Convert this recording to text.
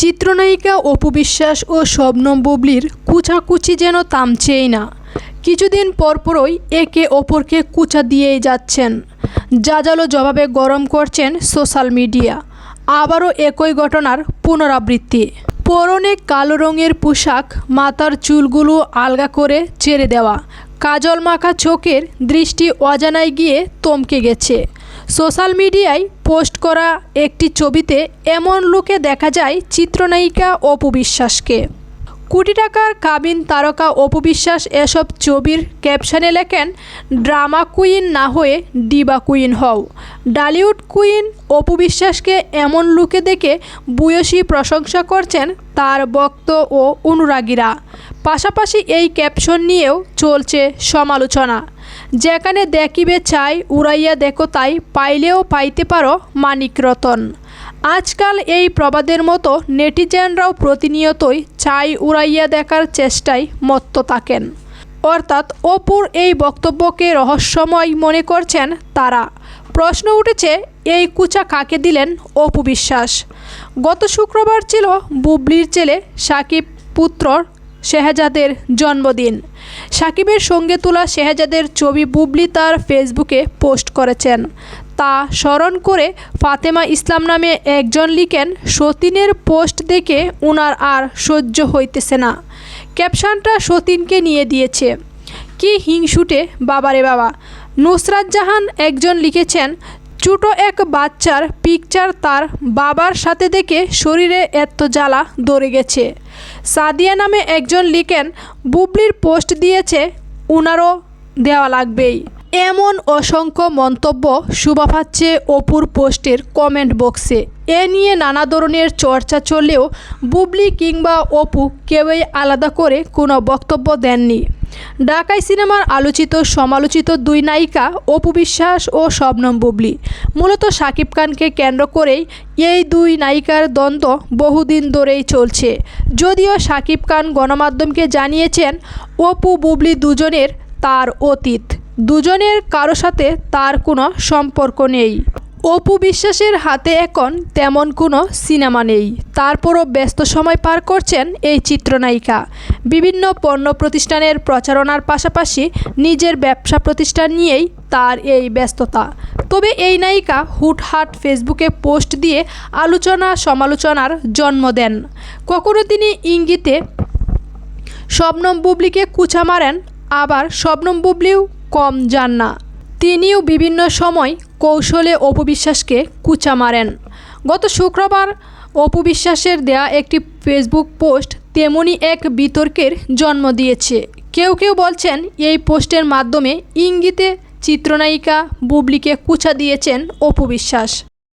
চিত্রনায়িকা অপু বিশ্বাস ও শবনম বুবলির কুচাকুচি যেন থামছেই না। কিছুদিন পরপরই একে অপরকে কুচা দিয়েই যাচ্ছেন। জাজালো জবাবে গরম করছেন সোশ্যাল মিডিয়া। আবারও একই ঘটনার পুনরাবৃত্তি। পরনে কালো রঙের পোশাক, মাথার চুলগুলো আলগা করে ছেড়ে দেওয়া। কাজল মাখা চোখের দৃষ্টি অজানায় গিয়ে তমকে গেছে। সোশ্যাল মিডিয়ায় পোস্ট করা একটি ছবিতে এমন লোকে দেখা যায় চিত্রনায়িকা অপু বিশ্বাসকে। কোটি টাকার কাবিন তারকা অপু বিশ্বাস এসব ছবির ক্যাপশনে লেখেন, ড্রামা কুইন না হয়ে ডিবা কুইন হও। ডালিউড কুইন অপু বিশ্বাসকে এমন লুকে দেখে ভূয়সী প্রশংসা করছেন তার ভক্ত ও অনুরাগীরা। পাশাপাশি এই ক্যাপশন নিয়েও চলছে সমালোচনা। যেখানে দেখিবে চাই, উড়াইয়া দেখো তাই, পাইলেও পাইতে পারো মানিক রতন আজকাল এই প্রবাদের মতো নেটিজেনরাও প্রতিনিয়তই চাই, উড়াইয়া দেখার চেষ্টায় মত্ত থাকেন। অর্থাৎ অপুর এই বক্তব্যকে রহস্যময় মনে করছেন তারা। প্রশ্ন উঠেছে, এই কুচা কাকে দিলেন অপু বিশ্বাস? গত শুক্রবার ছিল বুবলির ছেলে সাকিব পুত্র শেহজাদের জন্মদিন। সাকিবের সঙ্গে তোলা শেহজাদের ছবি বুবলি তার ফেসবুকে পোস্ট করেছেন। তা স্মরণ করে ফাতেমা ইসলাম নামে একজন লিখেন, সতীনের পোস্ট দেখে উনার আর সহ্য হইতেছে না। ক্যাপশনটা সতীনকে নিয়ে দিয়েছে। কি হিংসুটে, বাবারে বাবা। নুসরাত জাহান একজন লিখেছেন ছোটো এক বাচ্চার পিকচার তার বাবার সাথে দেখে শরীরে এত জ্বালা দৌড়ে গেছে। সাদিয়া নামে একজন লিখেন, বুবলির পোস্ট দিয়েছে, উনারও দেওয়া লাগবেই। এমন অসংখ্য মন্তব্য শোভা পাচ্ছে অপুর পোস্টের কমেন্ট বক্সে এ নিয়ে নানা ধরনের চর্চা চললেও বুবলি কিংবা অপু কেউই আলাদা করে কোনো বক্তব্য দেননি। ঢাকাই সিনেমার আলোচিত, সমালোচিত দুই নায়িকা অপু বিশ্বাস ও শবনম বুবলি। মূলত শাকিব খানকে কেন্দ্র করেই এই দুই নায়িকার দ্বন্দ্ব বহুদিন ধরেই চলছে। যদিও শাকিব খান গণমাধ্যমকে জানিয়েছেন, অপু বুবলি দুজনের তার অতীত। দুজনের কারও সাথে তার কোনো সম্পর্ক নেই। অপু বিশ্বাসের হাতে এখন তেমন কোনো সিনেমা নেই। তারপরও ব্যস্ত সময় পার করছেন এই চিত্রনায়িকা। বিভিন্ন পণ্য প্রতিষ্ঠানের প্রচারণার পাশাপাশি নিজের ব্যবসা প্রতিষ্ঠান নিয়েই তার এই ব্যস্ততা। তবে এই নায়িকা হুটহাট ফেসবুকে পোস্ট দিয়ে আলোচনা সমালোচনার জন্ম দেন। কখনো তিনি ইঙ্গিতে শবনম বুবলিকে কুচা মারেন, আবার শবনম বুবলিও কম যান না। তিনিও বিভিন্ন সময় কৌশলে অপবিশ্বাসকে কুচা মারেন। গত শুক্রবার অপবিশ্বাসের দেয়া একটি ফেসবুক পোস্ট তেমনি এক বিতর্কের জন্ম দিয়েছে। কেউ কেউ বলছেন, এই পোস্টের মাধ্যমে ইঙ্গিতে চিত্রনায়িকা বুবলিকে কুচা দিয়েছেন অপবিশ্বাস